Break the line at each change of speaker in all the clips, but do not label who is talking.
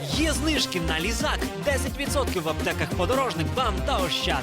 Є знижки на лізак 10% в аптеках подорожник вам та ощад.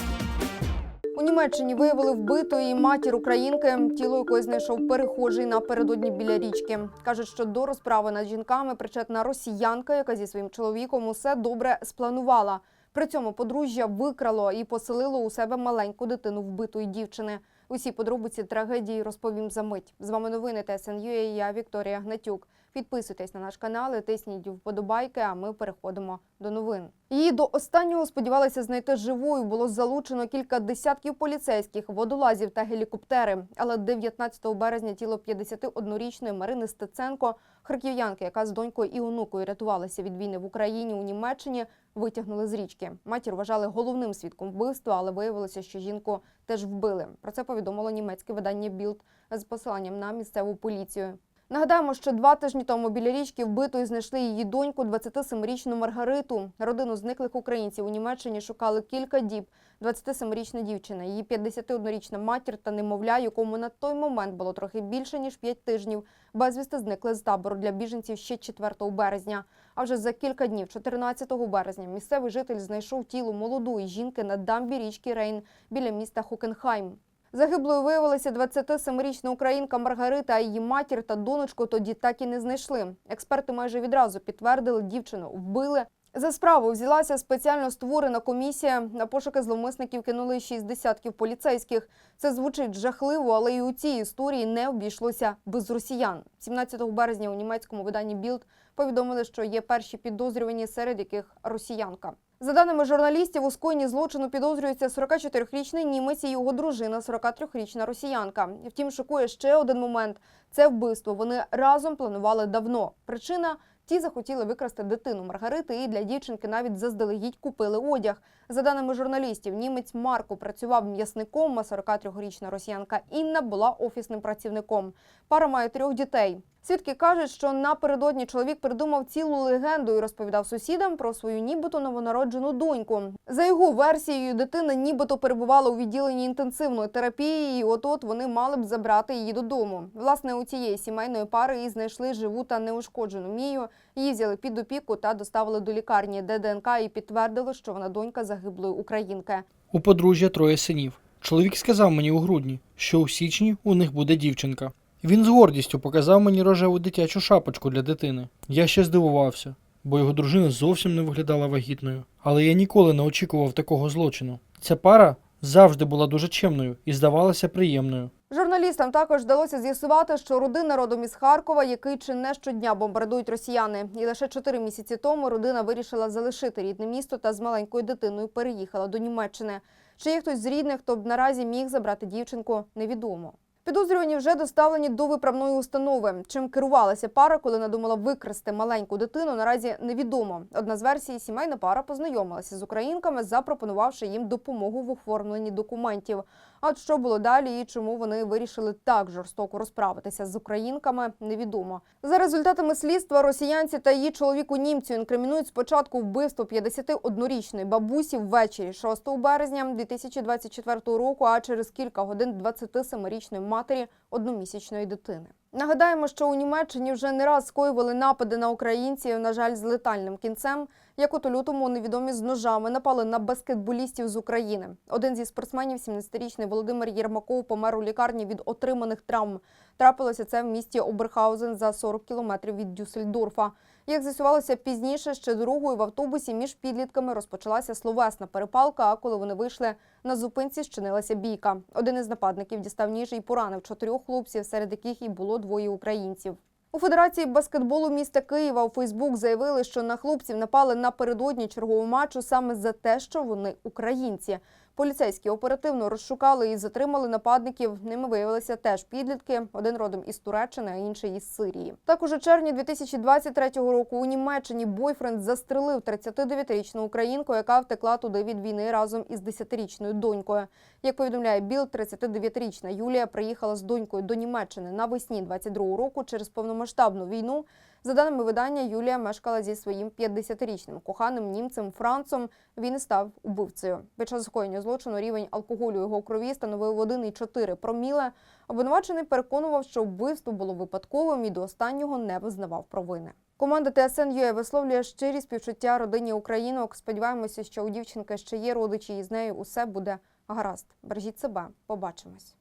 У Німеччині виявили вбитої матір українки, тіло якої знайшов перехожий напередодні біля річки. Кажуть, що до розправи над жінками причетна росіянка, яка зі своїм чоловіком усе добре спланувала. При цьому подружжя викрало і поселило у себе маленьку дитину вбитої дівчини. Усі подробиці трагедії розповім за мить. З вами новини ТСНЮ. і Я Вікторія Гнатюк. Підписуйтесь на наш канал, і тисніть вподобайки. А ми переходимо до новин. Її до останнього сподівалися знайти живою. Було залучено кілька десятків поліцейських, водолазів та гелікоптери. Але 19 березня тіло 51-річної Марини Стеценко, харків'янки, яка з донькою і онукою рятувалася від війни в Україні у Німеччині, витягнули з річки. Матір вважали головним свідком вбивства, але виявилося, що жінку теж вбили. Про це повідомило німецьке видання Білд з посиланням на місцеву поліцію. Нагадаємо, що два тижні тому біля річки вбитою знайшли її доньку, 27-річну Маргариту. Родину зниклих українців у Німеччині шукали кілька діб. 27-річна дівчина, її 51-річна матір та немовля, якому на той момент було трохи більше ніж 5 тижнів. Безвісти зникли з табору для біженців ще 4 березня. А вже за кілька днів, 14 березня, місцевий житель знайшов тіло молодої жінки на дамбі річки Рейн біля міста Хокенхайм. Загиблою виявилася 27-річна українка Маргарита, а її матір та донечку тоді так і не знайшли. Експерти майже відразу підтвердили, дівчину вбили. За справу взялася спеціально створена комісія. На пошуки зловмисників кинули шість десятків поліцейських. Це звучить жахливо, але і у цій історії не обійшлося без росіян. 17 березня у німецькому виданні Білд повідомили, що є перші підозрювані, серед яких росіянка. За даними журналістів, у скоєнні злочину підозрюється 44-річний німець і його дружина, 43-річна росіянка. Втім, шокує ще один момент: це вбивство. Вони разом планували давно. Причина ті захотіли викрасти дитину Маргарити, і для дівчинки навіть заздалегідь купили одяг. За даними журналістів, німець Марко працював м'ясником, а 43-річна росіянка Інна була офісним працівником. Пара має трьох дітей. Свідки кажуть, що напередодні чоловік придумав цілу легенду і розповідав сусідам про свою нібито новонароджену доньку. За його версією, дитина нібито перебувала у відділенні інтенсивної терапії, і от-от вони мали б забрати її додому. Власне, у цієї сімейної пари і знайшли живу та неушкоджену мію. Її взяли під опіку та доставили до лікарні, де ДНК і підтвердили, що вона донька загиблої українки.
У подружжя троє синів. Чоловік сказав мені у грудні, що у січні у них буде дівчинка. Він з гордістю показав мені рожеву дитячу шапочку для дитини. Я ще здивувався, бо його дружина зовсім не виглядала вагітною. Але я ніколи не очікував такого злочину. Ця пара завжди була дуже чимною і здавалася приємною.
Журналістам також вдалося з'ясувати, що родина родом із Харкова, який чи не щодня бомбардують росіяни. І лише чотири місяці тому родина вирішила залишити рідне місто та з маленькою дитиною переїхала до Німеччини. Чи є хтось з рідних, хто б наразі міг забрати дівчинку, невідомо. Підозрювані вже доставлені до виправної установи. Чим керувалася пара, коли надумала викрасти маленьку дитину, наразі невідомо. Одна з версій сімейна пара познайомилася з українками, запропонувавши їм допомогу в оформленні документів. А от що було далі і чому вони вирішили так жорстоко розправитися з українками, невідомо. За результатами слідства росіянці та її чоловіку німцю інкримінують спочатку вбивство 51-річної бабусі ввечері 6 березня 2024 року, а через кілька годин 27-річної матері одномісячної дитини. Нагадаємо, що у Німеччині вже не раз скоювали напади на українців, на жаль, з летальним кінцем. Як от у лютому невідомі з ножами напали на баскетболістів з України. Один зі спортсменів, 17-річний Володимир Єрмаков, помер у лікарні від отриманих травм. Трапилося це в місті Оберхаузен за 40 кілометрів від Дюссельдорфа. Як з'ясувалося пізніше, ще другою в автобусі між підлітками розпочалася словесна перепалка. А коли вони вийшли на зупинці, щинилася бійка. Один із нападників дістав ніж і поранив чотирьох хлопців, серед яких і було двоє українців. У Федерації баскетболу міста Києва у Фейсбук заявили, що на хлопців напали напередодні чергового матчу саме за те, що вони українці. Поліцейські оперативно розшукали і затримали нападників. Ними виявилися теж підлітки, один родом із Туреччини, а інший із Сирії. Також у червні 2023 року у Німеччині бойфренд застрелив 39-річну українку, яка втекла туди від війни разом із 10-річною донькою. Як повідомляє Біл, 39-річна Юлія приїхала з донькою до Німеччини навесні 22 року через повномасштабну війну. За даними видання, Юлія мешкала зі своїм 50-річним коханим німцем Францом. Він став убивцею. Під час скоєння злочину рівень алкоголю його крові становив 1,4 проміле. Обвинувачений переконував, що вбивство було випадковим і до останнього не визнавав провини. Команда ТСН.UA висловлює щирі співчуття родині українок. Сподіваємося, що у дівчинки ще є родичі, і з нею усе буде гаразд. Бережіть себе, побачимось.